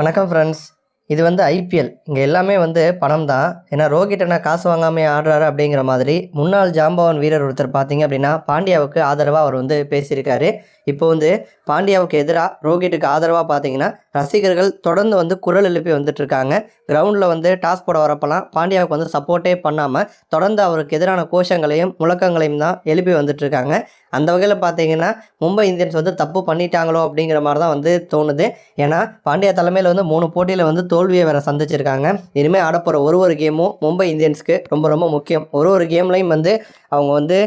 வணக்கம் ஃப்ரெண்ட்ஸ் இது வந்து ஐபிஎல் இங்கே எல்லாமே வந்து பணம் தான் ஏன்னா ரோஹித் என்ன காசு வாங்காமல் ஆடுறாரு அப்படிங்கிற மாதிரி முன்னாள் ஜாம்பவான் வீரர் ஒருத்தர் பார்த்தீங்க அப்படின்னா பாண்டியாவுக்கு ஆதரவாக அவர் வந்து பேசியிருக்காரு. இப்போ வந்து பாண்டியாவுக்கு எதிராக ரோஹிட்டுக்கு ஆதரவாக பார்த்தீங்கன்னா ரசிகர்கள் தொடர்ந்து வந்து குரல் எழுப்பி வந்துட்டு இருக்காங்க கிரவுண்டில் வந்து டாஸ் போட வரப்பெல்லாம் பாண்டியாவுக்கு வந்து சப்போர்ட்டே பண்ணாமல் தொடர்ந்து அவருக்கு எதிரான கோஷங்களையும் முழக்கங்களையும் தான் எழுப்பி வந்துட்டு இருக்காங்க அந்த வகையில் பார்த்தீங்கன்னா மும்பை இந்தியன்ஸ் வந்து தப்பு பண்ணிட்டாங்களோ அப்படிங்கிற மாதிரி தான் வந்து தோணுது. ஏன்னா பாண்டியா தலைமையில் வந்து மூணு போட்டியில் வந்து தோல்வியை வேற சந்திச்சிருக்காங்க. இனிமேல் ஆடப்போகிற ஒரு ஒரு கேமும் மும்பை இந்தியன்ஸ்க்கு ரொம்ப ரொம்ப முக்கியம். ஒரு ஒரு கேம்லையும் வந்து அவங்க வந்து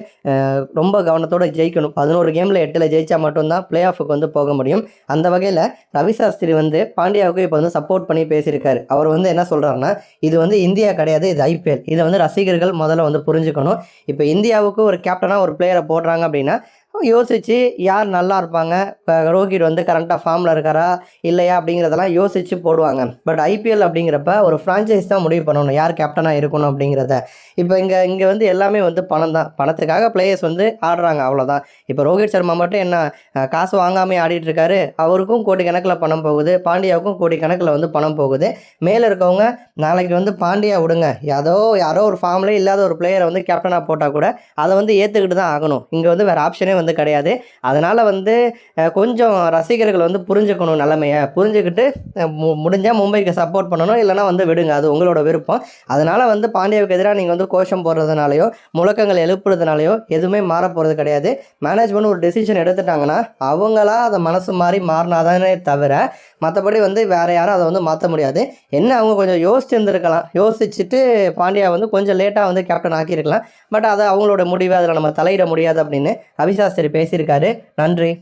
ரொம்ப கவனத்தோடு ஜெயிக்கணும். பதினோரு கேமில் எட்டில் ஜெயிச்சா மட்டும்தான் பிளே ஆஃபுக்கு வந்து போக முடியும். அந்த வகையில் ரவி சாஸ்திரி வந்து பாண்டியாவுக்கு இப்போ வந்து சப்போர்ட் பண்ணி பேசியிருக்காரு. அவர் வந்து என்ன சொல்கிறாருன்னா இது வந்து இந்தியா கிடையாது இது ஐபிஎல் இதை வந்து ரசிகர்கள் முதல்ல வந்து புரிஞ்சுக்கணும். இப்போ இந்தியாவுக்கு ஒரு கேப்டனாக ஒரு பிளேயரை போடுறாங்க அப்படின்னா யோசித்து யார் நல்லா இருப்பாங்க? இப்போ ரோஹித் வந்து கரண்ட்டாக ஃபார்மில் இருக்காரா? இல்லையா? அப்படிங்கிறதெல்லாம் யோசித்து போடுவாங்க. பட் ஐபிஎல் அப்படிங்கிறப்ப ஒரு ஃப்ரான்ச்சைஸ் தான் முடிவு பண்ணணும். யார் கேப்டனாக இருக்கணும் அப்படிங்கிறத. இப்போ இங்கே இங்கே வந்து எல்லாமே வந்து பணம் தான். பணத்துக்காக பிளேயர்ஸ் வந்து ஆடுறாங்க. அவ்வளோதான் இப்போ ரோஹித் சர்மா மட்டும் என்ன காசு வாங்காமே ஆடிட்டு இருக்காரு. அவருக்கும் கோடி கணக்கில் பணம் போகுது. பாண்டியாவுக்கும் கோடி கணக்கில் வந்து பணம் போகுது. மேலே இருக்கவங்க நாளைக்கு வந்து பாண்டியா விடுங்க. ஏதோ யாரோ ஒரு ஃபார்ம்லேயே இல்லாத ஒரு பிளேயரை வந்து கேப்டனாக போட்டால் கூட அதை வந்து ஏற்றுக்கிட்டு தான் ஆகணும். இங்கே வந்து வேறு ஆப்ஷனே வந்து கிடையாது. அதனால் வந்து கொஞ்சம் ரசிகர்கள் வந்து புரிஞ்சுக்கணும் நிலமையை. புரிஞ்சுக்கிட்டு முடிஞ்சால் மும்பைக்கு சப்போர்ட் பண்ணணும். இல்லைனா வந்து விடுங்க. அது உங்களோட விருப்பம். அதனால் வந்து பாண்டியாவுக்கு எதிராக நீங்கள் வந்து கோஷம் போடுறதுனாலையோ முழக்கங்கள் எழுப்புறதுனாலையோ எதுவுமே மாற போகிறது கிடையாது. மேனேஜ்மெண்ட் ஒரு டெசிஷன் எடுத்துட்டாங்கன்னா அவங்களா அதை மனசு மாறி மாறினாதானே தவிர மற்றபடி வந்து வேறு யாரும் அதை வந்து மாற்ற முடியாது. என்ன அவங்க கொஞ்சம் யோசிச்சுருந்துருக்கலாம். யோசிச்சுட்டு பாண்டியா வந்து கொஞ்சம் லேட்டாக வந்து கேப்டன் ஆக்கியிருக்கலாம். பட் அதை அவங்களோட முடிவு அதில் நம்ம தலையிட முடியாது அப்படின்னு அபிசாஸ்திரி பேசியிருக்காரு. நன்றி.